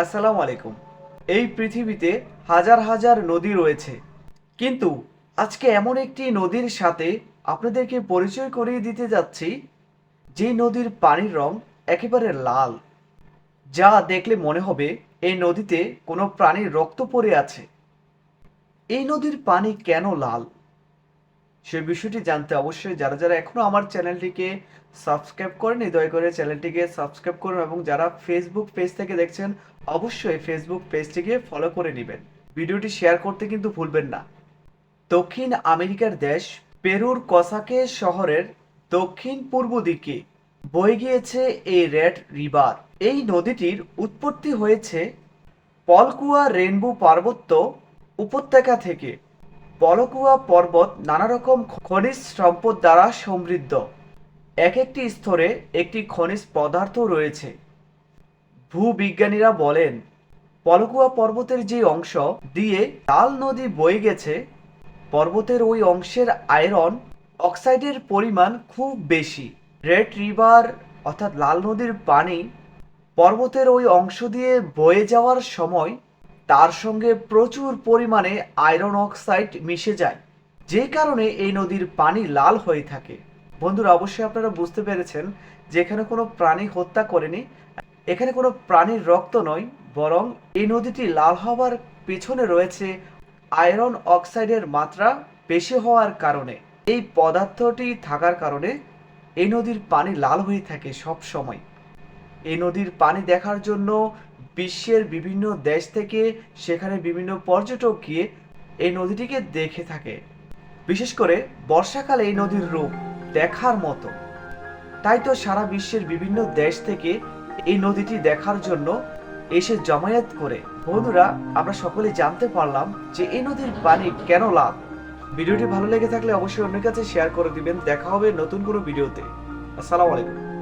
আসসালামু আলাইকুম। এই পৃথিবীতে হাজার হাজার নদী রয়েছে। কিন্তু আজকে এমন একটি নদীর সাথে আপনাদেরকে পরিচয় করিয়ে দিতে যাচ্ছি যে নদীর পানির রং একেবারে লাল, যা দেখলে মনে হবে এই নদীতে কোনো প্রাণীর রক্ত পড়ে আছে। এই নদীর পানি কেন লাল? সে বিষয়টি জানতে অবশ্যই যারা যারা এখনও আমার চ্যানেলটিকে সাবস্ক্রাইব করেনি, দয়া করে চ্যানেলটিকে সাবস্ক্রাইব করুন এবং যারা ফেসবুক পেজ থেকে দেখছেন, অবশ্যই ফেসবুক পেজটিকে ফলো করে নেবেন। ভিডিওটি শেয়ার করতে কিন্তু ভুলবেন না। দক্ষিণ আমেরিকার দেশ, পেরুর কসাকে শহরের দক্ষিণ পূর্ব দিকে বয়ে গিয়েছে এই রেড রিভার। এই নদীটির উৎপত্তি হয়েছে পলকুয়া রেনবু পার্বত্য উপত্যকা থেকে। পলকুয়া পর্বত নানা রকম খনিজ সম্পদ দ্বারা সমৃদ্ধ। এক একটি স্তরে একটি খনিজ পদার্থ রয়েছে। ভূবিজ্ঞানীরা বলেন পলকুয়া পর্বতের যে অংশ দিয়ে লাল নদী বয়ে গেছে, পর্বতের ওই অংশের আয়রন অক্সাইডের পরিমাণ খুব বেশি। রেড রিভার অর্থাৎ লাল নদীর পানি পর্বতের ওই অংশ দিয়ে বয়ে যাওয়ার সময় তার সঙ্গে প্রচুর পরিমাণে আয়রন অক্সাইড মিশে যায়, যে কারণে এই নদীর পানি লাল হয়ে থাকে। বন্ধুরা, অবশ্যই আপনারা বুঝতে পেরেছেন যে এখানে কোনো প্রাণী হত্যা করেনি, এখানে কোনো প্রাণীর রক্ত নয়, বরং এই নদীটি লাল হওয়ার পেছনে রয়েছে আয়রন অক্সাইডের মাত্রা বেশি হওয়ার কারণে। এই পদার্থটি থাকার কারণে এই নদীর পানি লাল হয়ে থাকে সব সময় এই নদীর পানি দেখার জন্য বিশ্বের বিভিন্ন দেশ থেকে সেখানে বিভিন্ন পর্যটক গিয়ে এই নদীটিকে দেখে থাকে। বিশেষ করে বর্ষাকালে এই নদীর রূপ দেখার মতো। তাই তো সারা বিশ্বের বিভিন্ন দেশ থেকে এই নদীটি দেখার জন্য এসে জমায়েত করে। বন্ধুরা, আমরা সকলে জানতে পারলাম যে এই নদীর পানি কেন লাভ ভিডিওটি ভালো লেগে থাকলে অবশ্যই অন্যের কাছে শেয়ার করে দিবেন। দেখা হবে নতুন কোনো ভিডিওতে। আসসালামু আলাইকুম।